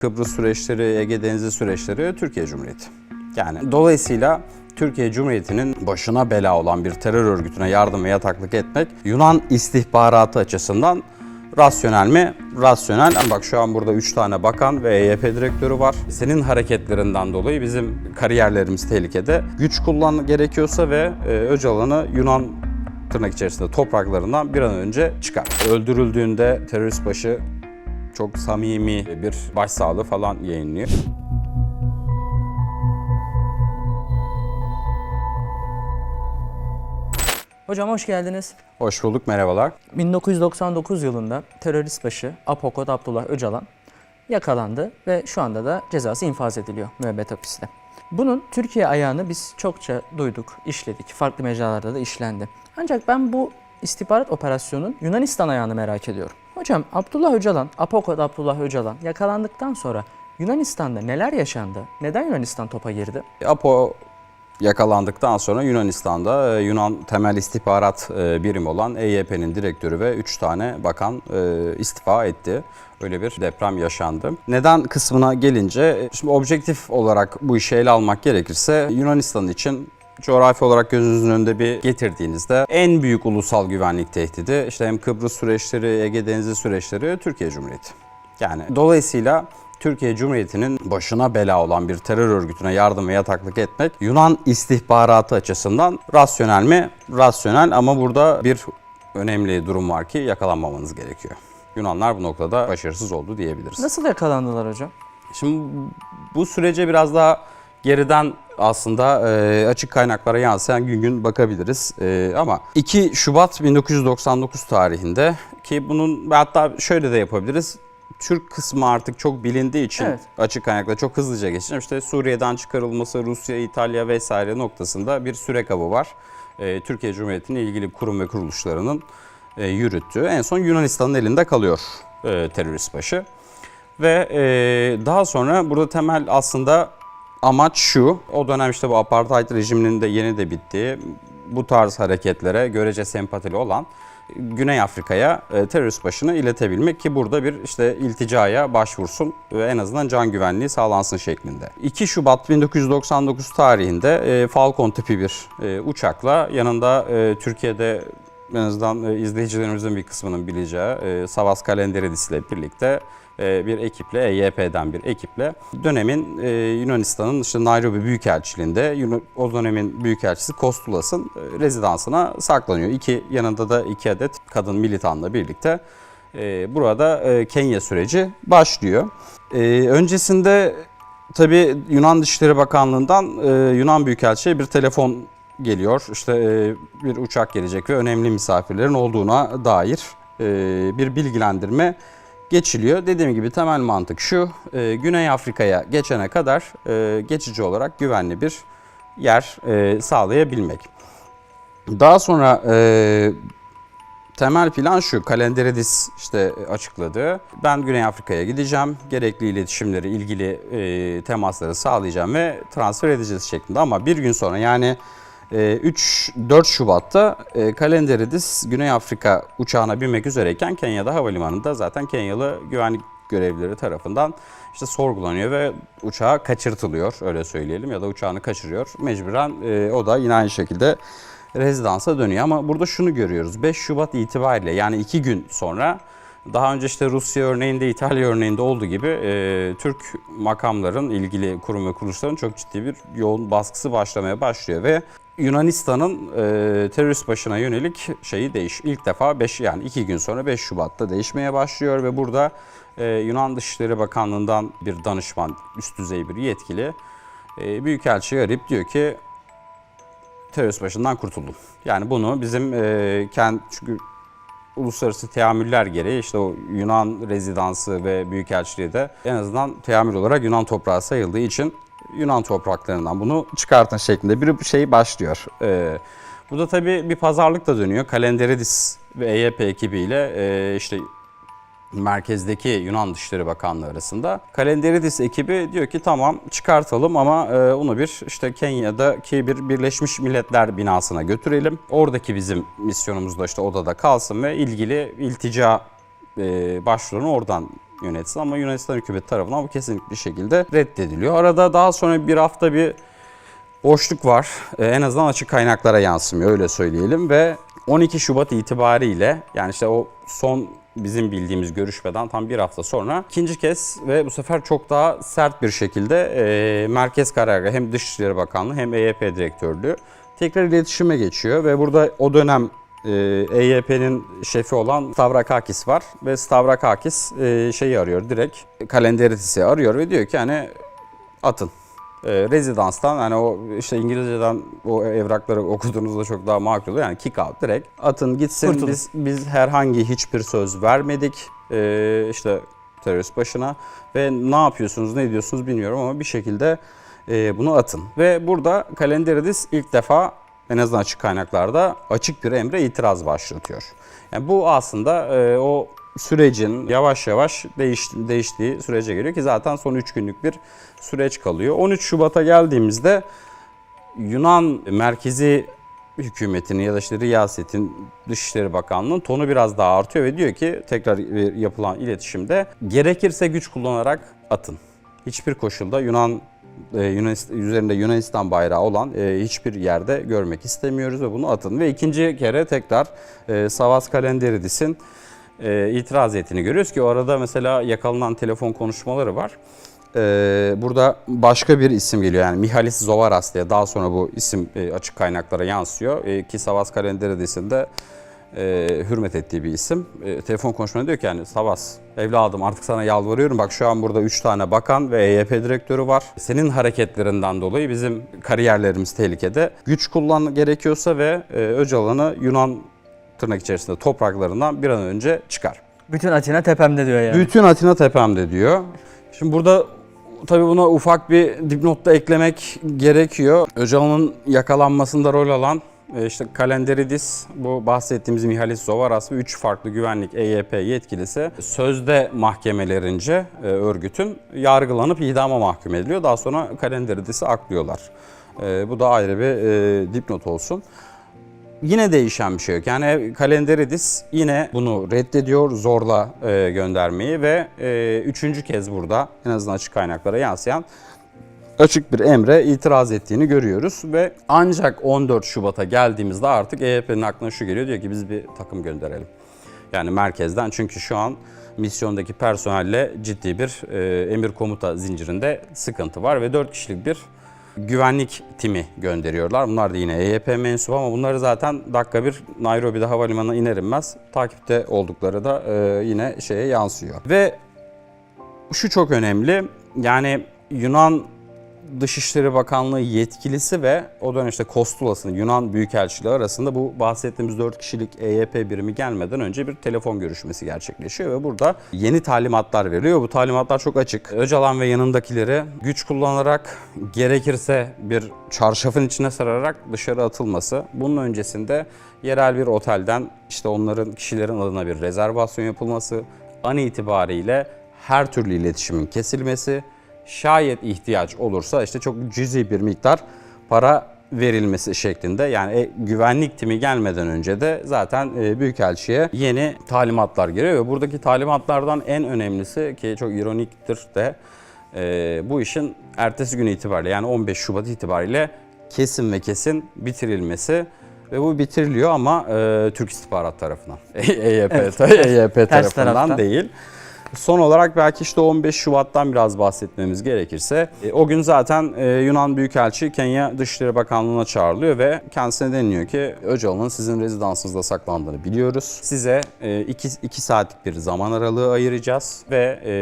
Kıbrıs süreçleri, Ege Denizi süreçleri Türkiye Cumhuriyeti. Yani dolayısıyla Türkiye Cumhuriyeti'nin başına bela olan bir terör örgütüne yardım ve yataklık etmek Yunan istihbaratı açısından rasyonel mi? Rasyonel. Bak şu an burada 3 tane bakan ve EYP direktörü var. Senin hareketlerinden dolayı bizim kariyerlerimiz tehlikede. Güç kullan gerekiyorsa ve e, Öcalan'ı Yunan tırnak içerisinde topraklarından bir an önce çıkar. Öldürüldüğünde terörist başı çok samimi bir başsağlığı falan yayınlıyor. Hocam hoş geldiniz. Hoş bulduk, merhabalar. 1999 yılında terörist başı Apokod Abdullah Öcalan yakalandı ve şu anda da cezası infaz ediliyor müebbet hapiste. Bunun Türkiye ayağını biz çokça duyduk, işledik. Farklı mecralarda da işlendi. Ancak ben bu istihbarat operasyonun Yunanistan ayağını merak ediyorum. Hocam Abdullah Öcalan, Apokod Abdullah Öcalan yakalandıktan sonra Yunanistan'da neler yaşandı? Neden Yunanistan topa girdi? Apo yakalandıktan sonra Yunanistan'da e, Yunan temel istihbarat e, birimi olan EYP'nin direktörü ve 3 tane bakan e, istifa etti. Öyle bir deprem yaşandı. Neden kısmına gelince, şimdi objektif olarak bu işi ele almak gerekirse Yunanistan için coğrafi olarak gözünüzün önünde bir getirdiğinizde en büyük ulusal güvenlik tehdidi işte hem Kıbrıs süreçleri, Ege Denizi süreçleri Türkiye Cumhuriyeti. Yani dolayısıyla Türkiye Cumhuriyeti'nin başına bela olan bir terör örgütüne yardım ve yataklık etmek Yunan istihbaratı açısından rasyonel mi? Rasyonel ama burada bir önemli durum var ki yakalanmamanız gerekiyor. Yunanlar bu noktada başarısız oldu diyebiliriz. Nasıl yakalandılar hocam? Şimdi bu sürece biraz daha geriden aslında e, açık kaynaklara yansıyan gün gün bakabiliriz. E, ama 2 Şubat 1999 tarihinde ki bunun hatta şöyle de yapabiliriz. Türk kısmı artık çok bilindiği için Evet. açık kaynakla çok hızlıca geçeceğim. İşte Suriye'den çıkarılması, Rusya, İtalya vesaire noktasında bir süre kabı var. E, Türkiye Cumhuriyeti'nin ilgili kurum ve kuruluşlarının e, yürüttüğü. En son Yunanistan'ın elinde kalıyor e, terörist başı. Ve e, daha sonra burada temel aslında amaç şu. O dönem işte bu apartheid rejiminin de yeni de bittiği bu tarz hareketlere görece sempatili olan Güney Afrika'ya e, terörist başını iletebilmek ki burada bir işte ilticaya başvursun ve en azından can güvenliği sağlansın şeklinde. 2 Şubat 1999 tarihinde e, Falcon tipi bir e, uçakla yanında Türkiye'de en azından izleyicilerimizin bir kısmının bileceği Savas Kalenderidis ile birlikte bir ekiple, EYP'den bir ekiple dönemin e, Yunanistan'ın işte Nairobi Büyükelçiliğinde o dönemin Büyükelçisi Kostulas'ın e, rezidansına saklanıyor. İki yanında da iki adet kadın militanla birlikte e, burada e, Kenya süreci başlıyor. E, öncesinde tabii Yunan Dışişleri Bakanlığı'ndan e, Yunan Büyükelçi'ye bir telefon geliyor. İşte e, bir uçak gelecek ve önemli misafirlerin olduğuna dair e, bir bilgilendirme geçiliyor. Dediğim gibi temel mantık şu. e, Güney Afrika'ya geçene kadar e, geçici olarak güvenli bir yer e, sağlayabilmek. Daha sonra e, temel plan şu. Kalenderidis işte açıkladı. Ben Güney Afrika'ya gideceğim. Gerekli iletişimleri, ilgili e, temasları sağlayacağım ve transfer edeceğiz şeklinde. Ama bir gün sonra yani 3-4 Şubat'ta e, Kalenderidis Güney Afrika uçağına binmek üzereyken Kenya'da havalimanında zaten Kenyalı güvenlik görevlileri tarafından işte sorgulanıyor ve uçağa kaçırtılıyor öyle söyleyelim. Ya da uçağını kaçırıyor. Mecburen e, o da yine aynı şekilde rezidansa dönüyor. Ama burada şunu görüyoruz. 5 Şubat itibariyle yani 2 gün sonra daha önce işte Rusya örneğinde, İtalya örneğinde olduğu gibi e, Türk makamların, ilgili kurum ve kuruluşların çok ciddi bir yoğun baskısı başlamaya başlıyor ve Yunanistan'ın e, terörist başına yönelik şeyi değiş. İlk defa 5 yani 2 gün sonra 5 Şubat'ta değişmeye başlıyor ve burada e, Yunan Dışişleri Bakanlığı'ndan bir danışman, üst düzey bir yetkili e, Büyükelçiyi arayıp diyor ki terörist başından kurtuldum. Yani bunu bizim e, kendi çünkü uluslararası teamüller gereği işte o Yunan rezidansı ve büyükelçiliği de en azından teamül olarak Yunan toprağı sayıldığı için Yunan topraklarından bunu çıkartın şeklinde bir şey başlıyor. Ee, burada tabii bir pazarlık da dönüyor. Kalenderidis ve EYP ekibiyle e, işte merkezdeki Yunan Dışişleri Bakanlığı arasında. Kalenderidis ekibi diyor ki tamam çıkartalım ama e, onu bir işte Kenya'daki bir Birleşmiş Milletler binasına götürelim. Oradaki bizim misyonumuz da işte odada kalsın ve ilgili iltica e, başvurularını oradan yönetsin ama Yunanistan hükümeti tarafından bu kesinlikle bir şekilde reddediliyor. Arada daha sonra bir hafta bir boşluk var. Ee, en azından açık kaynaklara yansımıyor öyle söyleyelim ve 12 Şubat itibariyle yani işte o son bizim bildiğimiz görüşmeden tam bir hafta sonra ikinci kez ve bu sefer çok daha sert bir şekilde e, Merkez Karargahı hem Dışişleri Bakanlığı hem EYP Direktörlüğü tekrar iletişime geçiyor ve burada o dönem e, EYP'nin şefi olan Stavrakakis var ve Stavrakakis e, şeyi arıyor direkt Kalenderitis'i arıyor ve diyor ki hani atın e, rezidanstan hani o işte İngilizceden o evrakları okuduğunuzda çok daha makul. Yani kick out direkt atın gitsin Kurtulun. biz biz herhangi hiçbir söz vermedik e, işte terörist başına ve ne yapıyorsunuz ne ediyorsunuz bilmiyorum ama bir şekilde e, bunu atın. Ve burada Kalenderidis ilk defa en azından açık kaynaklarda açık bir emre itiraz başlatıyor. Yani bu aslında e, o sürecin yavaş yavaş değiş, değiştiği sürece geliyor ki zaten son 3 günlük bir süreç kalıyor. 13 Şubat'a geldiğimizde Yunan merkezi hükümetinin ya da işte riyasetin Dışişleri Bakanlığı'nın tonu biraz daha artıyor ve diyor ki tekrar yapılan iletişimde gerekirse güç kullanarak atın. Hiçbir koşulda Yunan e, Yunanistan, üzerinde Yunanistan bayrağı olan e, hiçbir yerde görmek istemiyoruz ve bunu atın. Ve ikinci kere tekrar e, Savas Kalenderidis'in e, itiraz ettiğini görüyoruz ki o arada mesela yakalanan telefon konuşmaları var. E, burada başka bir isim geliyor yani Mihalis Zovaras diye daha sonra bu isim e, açık kaynaklara yansıyor e, ki Savas Kalenderidis'in de e, hürmet ettiği bir isim. E, telefon konuşmada diyor ki yani Savas evladım artık sana yalvarıyorum bak şu an burada 3 tane bakan ve EYP direktörü var. Senin hareketlerinden dolayı bizim kariyerlerimiz tehlikede. Güç kullan gerekiyorsa ve e, Öcalan'ı Yunan tırnak içerisinde topraklarından bir an önce çıkar. Bütün Atina tepemde diyor yani. Bütün Atina tepemde diyor. Şimdi burada tabii buna ufak bir dipnot da eklemek gerekiyor. Öcalan'ın yakalanmasında rol alan e, işte Kalenderidis, bu bahsettiğimiz Mihalis Zovaras ve 3 farklı güvenlik EYP yetkilisi sözde mahkemelerince e, örgütün yargılanıp idama mahkum ediliyor. Daha sonra Kalenderidis'i aklıyorlar. E, bu da ayrı bir dipnot olsun. Yine değişen bir şey yok. Yani Kalenderidis yine bunu reddediyor zorla e, göndermeyi ve e, üçüncü kez burada en azından açık kaynaklara yansıyan açık bir emre itiraz ettiğini görüyoruz ve ancak 14 Şubat'a geldiğimizde artık EYP'nin aklına şu geliyor diyor ki biz bir takım gönderelim. Yani merkezden çünkü şu an misyondaki personelle ciddi bir e, emir komuta zincirinde sıkıntı var ve 4 kişilik bir güvenlik timi gönderiyorlar. Bunlar da yine EYP mensubu ama bunları zaten dakika bir Nairobi'de havalimanına iner inmez takipte oldukları da e, yine şeye yansıyor. Ve şu çok önemli. Yani Yunan Dışişleri Bakanlığı yetkilisi ve o dönem işte Kostulas'ın Yunan Büyükelçiliği arasında bu bahsettiğimiz 4 kişilik EYP birimi gelmeden önce bir telefon görüşmesi gerçekleşiyor ve burada yeni talimatlar veriliyor. Bu talimatlar çok açık. Öcalan ve yanındakileri güç kullanarak gerekirse bir çarşafın içine sararak dışarı atılması. Bunun öncesinde yerel bir otelden işte onların kişilerin adına bir rezervasyon yapılması, an itibariyle her türlü iletişimin kesilmesi, şayet ihtiyaç olursa işte çok cüzi bir miktar para verilmesi şeklinde yani e, güvenlik timi gelmeden önce de zaten e, Büyükelçi'ye yeni talimatlar geliyor ve buradaki talimatlardan en önemlisi ki çok ironiktir de e, bu işin ertesi gün itibariyle yani 15 Şubat itibariyle kesin ve kesin bitirilmesi ve bu bitiriliyor ama e, Türk İstihbarat tarafından. EYP, EYP tarafından taraftan. değil. Son olarak belki işte 15 Şubat'tan biraz bahsetmemiz gerekirse e, o gün zaten e, Yunan Büyükelçi Kenya Dışişleri Bakanlığı'na çağrılıyor ve kendisine deniliyor ki Öcalan'ın sizin rezidansınızda saklandığını biliyoruz. Size 2 saatlik bir zaman aralığı ayıracağız ve e,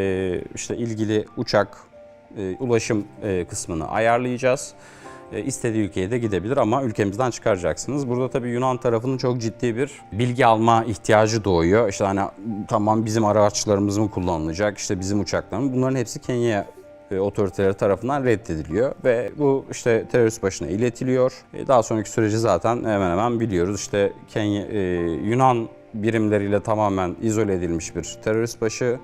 işte ilgili uçak e, ulaşım e, kısmını ayarlayacağız. E, istediği ülkeye de gidebilir ama ülkemizden çıkaracaksınız. Burada tabii Yunan tarafının çok ciddi bir bilgi alma ihtiyacı doğuyor. İşte hani tamam bizim araçlarımız mı kullanılacak, işte bizim uçaklarımız bunların hepsi Kenya e, otoriteleri tarafından reddediliyor ve bu işte terörist başına iletiliyor. E, Daha sonraki süreci zaten hemen hemen biliyoruz. İşte Kenya, Yunan birimleriyle tamamen izole edilmiş bir terörist başı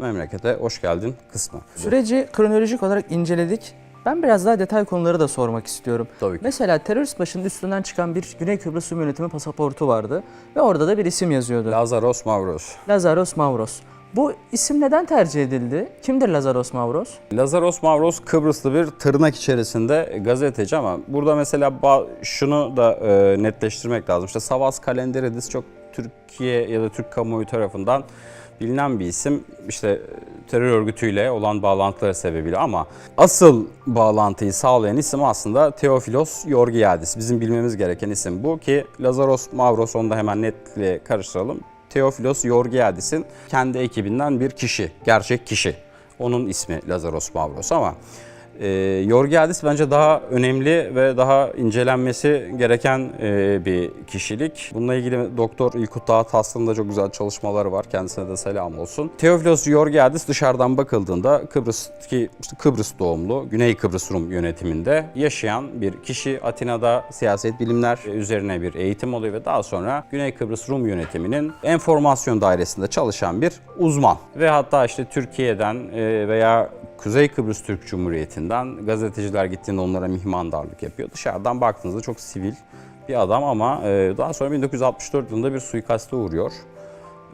memlekete hoş geldin kısmı. Süreci kronolojik olarak inceledik. Ben biraz daha detay konuları da sormak istiyorum. Tabii ki. Mesela terörist başının üstünden çıkan bir Güney Kıbrıs Rum Yönetimi pasaportu vardı ve orada da bir isim yazıyordu. Lazaros Mavros. Lazaros Mavros. Bu isim neden tercih edildi? Kimdir Lazaros Mavros? Lazaros Mavros Kıbrıslı bir tırnak içerisinde gazeteci ama burada mesela şunu da e, netleştirmek lazım. İşte Savas Kalenderidis çok Türkiye ya da Türk kamuoyu tarafından bilinen bir isim. İşte e, terör örgütüyle olan bağlantıları sebebiyle ama asıl bağlantıyı sağlayan isim aslında Teofilos Yorgiadis. Bizim bilmemiz gereken isim bu ki Lazaros Mavros onu da hemen netle karıştıralım. Teofilos Yorgiadis'in kendi ekibinden bir kişi, gerçek kişi. Onun ismi Lazaros Mavros ama e, Yorgiadis bence daha önemli ve daha incelenmesi gereken e, bir kişilik. Bununla ilgili Doktor İlkut Dağıt aslında çok güzel çalışmaları var. Kendisine de selam olsun. Teofilos Yorgiadis dışarıdan bakıldığında Kıbrıs ki işte Kıbrıs doğumlu, Güney Kıbrıs Rum yönetiminde yaşayan bir kişi. Atina'da siyaset bilimler üzerine bir eğitim oluyor ve daha sonra Güney Kıbrıs Rum yönetiminin enformasyon dairesinde çalışan bir uzman. Ve hatta işte Türkiye'den e, veya Kuzey Kıbrıs Türk Cumhuriyeti'nden gazeteciler gittiğinde onlara mihmandarlık yapıyor. Dışarıdan baktığınızda çok sivil bir adam ama e, daha sonra 1964 yılında bir suikaste uğruyor.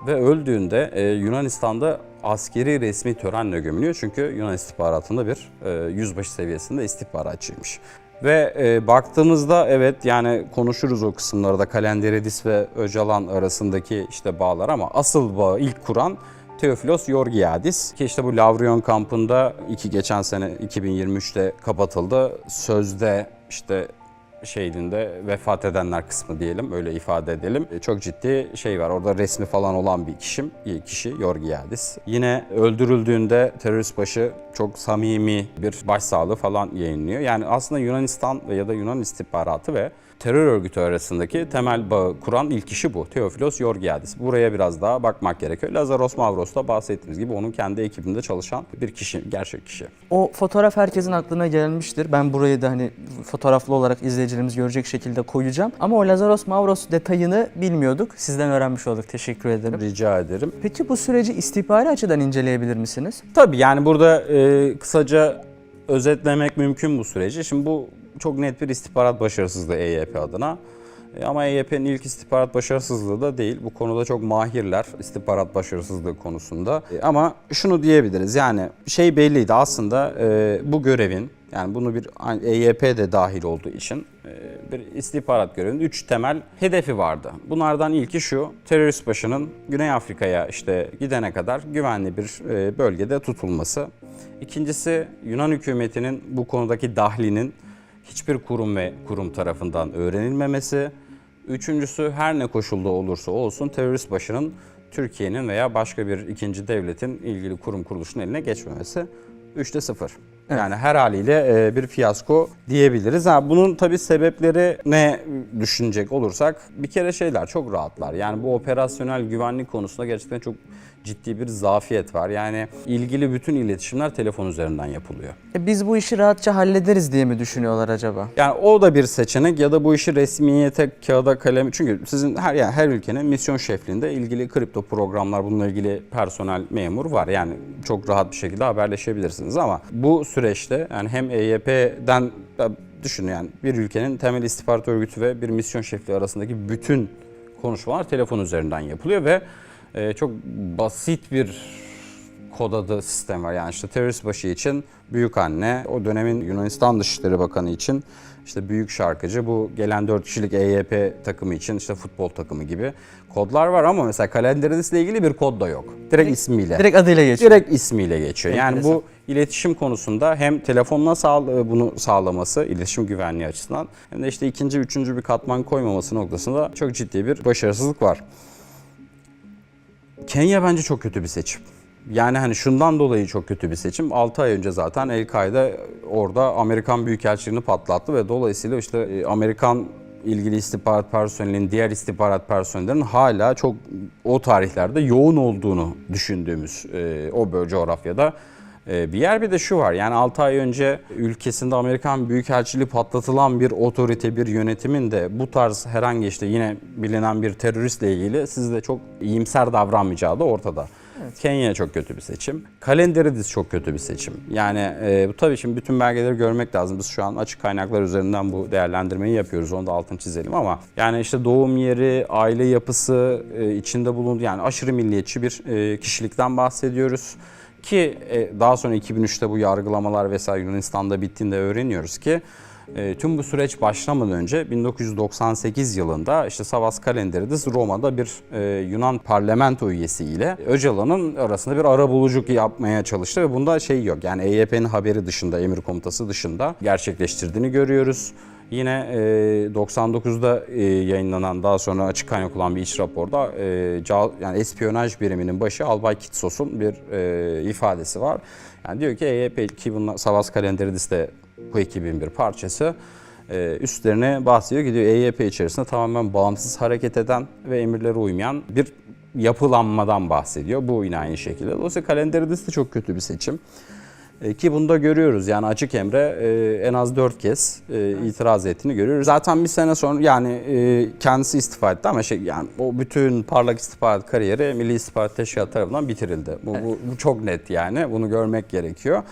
Ve öldüğünde e, Yunanistan'da askeri resmi törenle gömülüyor. Çünkü Yunan istihbaratında bir e, yüzbaşı seviyesinde istihbaratçıymış. Ve e, baktığımızda evet yani konuşuruz o kısımlarda Kalenderidis ve Öcalan arasındaki işte bağlar ama asıl bağı ilk kuran Teofilos Yorgiadis ki işte bu Lavrion kampında iki geçen sene 2023'te kapatıldı. Sözde işte şeyinde vefat edenler kısmı diyelim öyle ifade edelim. E, Çok ciddi şey var orada resmi falan olan bir kişim, kişi Yorgiadis. Yine öldürüldüğünde terörist başı çok samimi bir başsağlığı falan yayınlıyor. Yani aslında Yunanistan ya da Yunan istihbaratı ve terör örgütü arasındaki temel bağı kuran ilk kişi bu. Teofilos Yorgiadis. Buraya biraz daha bakmak gerekiyor. Lazaros Mavros da bahsettiğimiz gibi onun kendi ekibinde çalışan bir kişi, gerçek kişi. O fotoğraf herkesin aklına gelmiştir. Ben burayı da hani fotoğraflı olarak izleyicilerimiz görecek şekilde koyacağım. Ama o Lazaros Mavros detayını bilmiyorduk. Sizden öğrenmiş olduk. Teşekkür ederim. Rica ederim. Peki bu süreci istihbari açıdan inceleyebilir misiniz? Tabii yani burada e, kısaca özetlemek mümkün bu süreci. Şimdi bu çok net bir istihbarat başarısızlığı EYP adına. E, ama EYP'nin ilk istihbarat başarısızlığı da değil. Bu konuda çok mahirler istihbarat başarısızlığı konusunda. E, ama şunu diyebiliriz yani şey belliydi aslında e, bu görevin yani bunu bir EYP de dahil olduğu için bir istihbarat görevinin üç temel hedefi vardı. Bunlardan ilki şu, terörist başının Güney Afrika'ya işte gidene kadar güvenli bir bölgede tutulması. İkincisi Yunan hükümetinin bu konudaki dahlinin hiçbir kurum ve kurum tarafından öğrenilmemesi. Üçüncüsü her ne koşulda olursa olsun terörist başının Türkiye'nin veya başka bir ikinci devletin ilgili kurum kuruluşun eline geçmemesi. Üçte sıfır. Yani her haliyle e, bir fiyasko diyebiliriz. Ha, bunun tabii sebepleri ne düşünecek olursak bir kere şeyler çok rahatlar. Yani bu operasyonel güvenlik konusunda gerçekten çok ciddi bir zafiyet var. Yani ilgili bütün iletişimler telefon üzerinden yapılıyor. E biz bu işi rahatça hallederiz diye mi düşünüyorlar acaba? Yani o da bir seçenek ya da bu işi resmiyete kağıda kalem çünkü sizin her yani her ülkenin misyon şefliğinde ilgili kripto programlar bununla ilgili personel memur var. Yani çok rahat bir şekilde haberleşebilirsiniz ama bu süreçte yani hem EYP'den düşünün yani bir ülkenin temel istihbarat örgütü ve bir misyon şefliği arasındaki bütün konuşmalar telefon üzerinden yapılıyor ve e, çok basit bir kod adı sistem var. Yani işte terörist başı için büyük anne, o dönemin Yunanistan Dışişleri Bakanı için işte büyük şarkıcı, bu gelen 4 kişilik EYP takımı için işte futbol takımı gibi kodlar var ama mesela Kalenderidis ile ilgili bir kod da yok. Direkt ismiyle. Direkt adıyla geçiyor. Direkt ismiyle geçiyor. Yani bu iletişim konusunda hem telefonla sağ, bunu sağlaması, iletişim güvenliği açısından hem de işte ikinci, üçüncü bir katman koymaması noktasında çok ciddi bir başarısızlık var. Kenya bence çok kötü bir seçim. Yani hani şundan dolayı çok kötü bir seçim. 6 ay önce zaten El-Kaide orada Amerikan Büyükelçiliğini patlattı ve dolayısıyla işte e, Amerikan ilgili istihbarat personelinin, diğer istihbarat personellerinin hala çok o tarihlerde yoğun olduğunu düşündüğümüz e, o bölge coğrafyada bir yer. Bir de şu var yani 6 ay önce ülkesinde Amerikan Büyükelçiliği patlatılan bir otorite, bir yönetimin de bu tarz herhangi işte yine bilinen bir teröristle ilgili sizde çok iyimser davranmayacağı da ortada. Kenya çok kötü bir seçim. Kalenderidis çok kötü bir seçim. Yani e, bu tabii şimdi bütün belgeleri görmek lazım. Biz şu an açık kaynaklar üzerinden bu değerlendirmeyi yapıyoruz. Onu da altını çizelim ama yani işte doğum yeri, aile yapısı, e, içinde bulunduğu yani aşırı milliyetçi bir e, kişilikten bahsediyoruz. Ki e, daha sonra 2003'te bu yargılamalar vesaire Yunanistan'da bittiğinde öğreniyoruz ki e, tüm bu süreç başlamadan önce 1998 yılında işte Savas Kalenderidis Roma'da bir e, Yunan parlamento üyesi ile Öcalan'ın arasında bir arabuluculuk yapmaya çalıştı ve bunda şey yok yani EYP'nin haberi dışında, emir komutası dışında gerçekleştirdiğini görüyoruz. Yine e, 99'da e, yayınlanan daha sonra açık kaynak olan bir iç raporda e, yani espiyonaj biriminin başı Albay Kitsos'un bir e, ifadesi var. Yani diyor ki EYP ki bunlar Savas Kalenderidis de bu ekibin bir parçası. E, üstlerine bahsediyor ki diyor EYP içerisinde tamamen bağımsız hareket eden ve emirlere uymayan bir yapılanmadan bahsediyor. Bu yine aynı şekilde. Dolayısıyla Kalenderidis de çok kötü bir seçim. E, Ki bunu da görüyoruz yani açık emre e, en az dört kez e, itiraz ettiğini görüyoruz. Zaten bir sene sonra yani e, kendisi istifa etti ama şey yani o bütün parlak istihbarat kariyeri Milli İstihbarat Teşkilatı tarafından bitirildi. Bu, bu, bu çok net yani bunu görmek gerekiyor.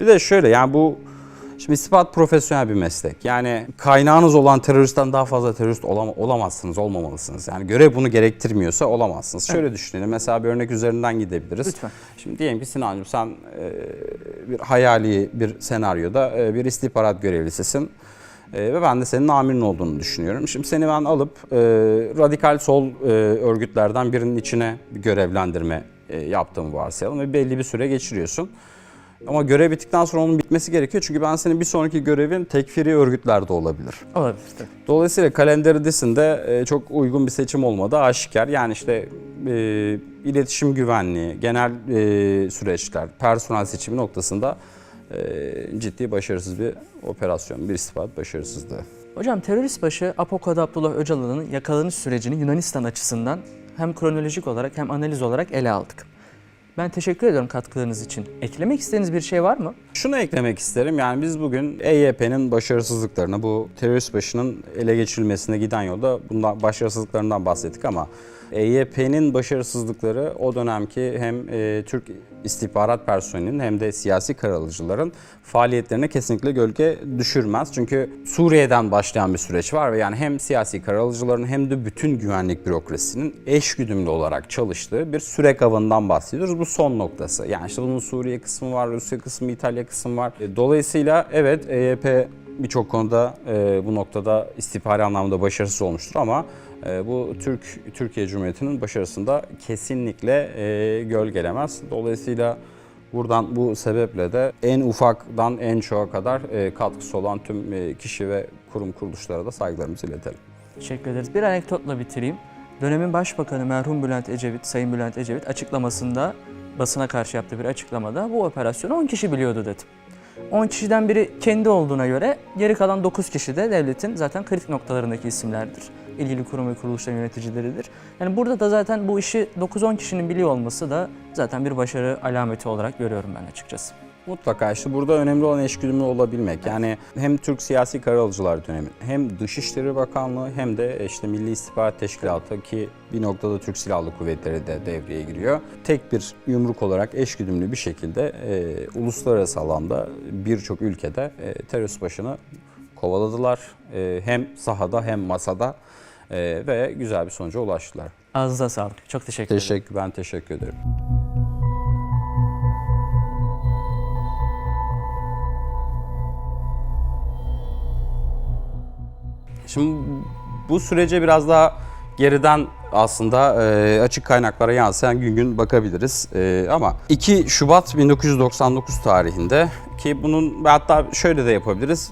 Bir de şöyle yani bu Şimdi istihbarat profesyonel bir meslek. Yani kaynağınız olan teröristten daha fazla terörist olam- olamazsınız, olmamalısınız. Yani görev bunu gerektirmiyorsa olamazsınız. Şöyle düşünelim. Mesela bir örnek üzerinden gidebiliriz. Lütfen. Şimdi diyelim ki Sinancığım sen e, bir hayali bir senaryoda e, bir istihbarat görevlisisin. E, ve ben de senin amirin olduğunu düşünüyorum. Şimdi seni ben alıp e, radikal sol e, örgütlerden birinin içine bir görevlendirme e, yaptığımı varsayalım ve belli bir süre geçiriyorsun. Ama görev bittikten sonra onun bitmesi gerekiyor çünkü ben senin bir sonraki görevin tekfiri örgütlerde olabilir. Olabilir. Dolayısıyla kalenderidesinde e, çok uygun bir seçim olmadığı aşikar. Yani işte e, iletişim güvenliği, genel e, süreçler, personel seçimi noktasında e, ciddi başarısız bir operasyon, bir istihbarat başarısızlığı. Hocam terörist başı Apokod Abdullah Öcalan'ın yakalanış sürecini Yunanistan açısından hem kronolojik olarak hem analiz olarak ele aldık. Ben teşekkür ediyorum katkılarınız için. Eklemek istediğiniz bir şey var mı? Şunu eklemek isterim. Yani biz bugün EYP'nin başarısızlıklarını, bu terörist başının ele geçirilmesine giden yolda bundan başarısızlıklarından bahsettik ama EYP'nin başarısızlıkları o dönemki hem e, Türk istihbarat personelinin hem de siyasi karar alıcıların faaliyetlerine kesinlikle gölge düşürmez. Çünkü Suriye'den başlayan bir süreç var ve yani hem siyasi karar alıcıların hem de bütün güvenlik bürokrasisinin eşgüdümlü olarak çalıştığı bir sürek avından bahsediyoruz. Bu son noktası. Yani işte bunun Suriye kısmı var, Rusya kısmı, İtalya kısmı var. E, Dolayısıyla evet EYP birçok konuda e, bu noktada istihbari anlamda başarısız olmuştur ama bu Türk Türkiye Cumhuriyeti'nin başarısında kesinlikle e, gölgelemez. Dolayısıyla buradan bu sebeple de en ufaktan en çoğa kadar e, katkısı olan tüm e, kişi ve kurum kuruluşlara da saygılarımızı iletelim. Teşekkür ederiz. Bir anekdotla bitireyim. Dönemin Başbakanı merhum Bülent Ecevit, Sayın Bülent Ecevit açıklamasında basına karşı yaptığı bir açıklamada bu operasyonu 10 kişi biliyordu dedi. 10 kişiden biri kendi olduğuna göre geri kalan 9 kişi de devletin zaten kritik noktalarındaki isimlerdir. İlgili kurum ve kuruluşların yöneticileridir. Yani burada da zaten bu işi 9-10 kişinin biliyor olması da zaten bir başarı alameti olarak görüyorum ben açıkçası. Mutlaka işte burada önemli olan eşgüdümlü olabilmek. Yani hem Türk siyasi karar alıcılar dönemi hem Dışişleri Bakanlığı hem de işte Milli İstihbarat Teşkilatı ki bir noktada Türk Silahlı Kuvvetleri de devreye giriyor. Tek bir yumruk olarak eşgüdümlü bir şekilde e, uluslararası alanda birçok ülkede e, terörist başını kovaladılar. E, hem sahada hem masada e, ve güzel bir sonuca ulaştılar. Ağzınıza sağlık. Çok teşekkür ederim. Teşekkür, ben teşekkür ederim. Şimdi bu sürece biraz daha geriden aslında e, açık kaynaklara yansıyan gün gün bakabiliriz. E, ama 2 Şubat 1999 tarihinde ki bunun hatta şöyle de yapabiliriz.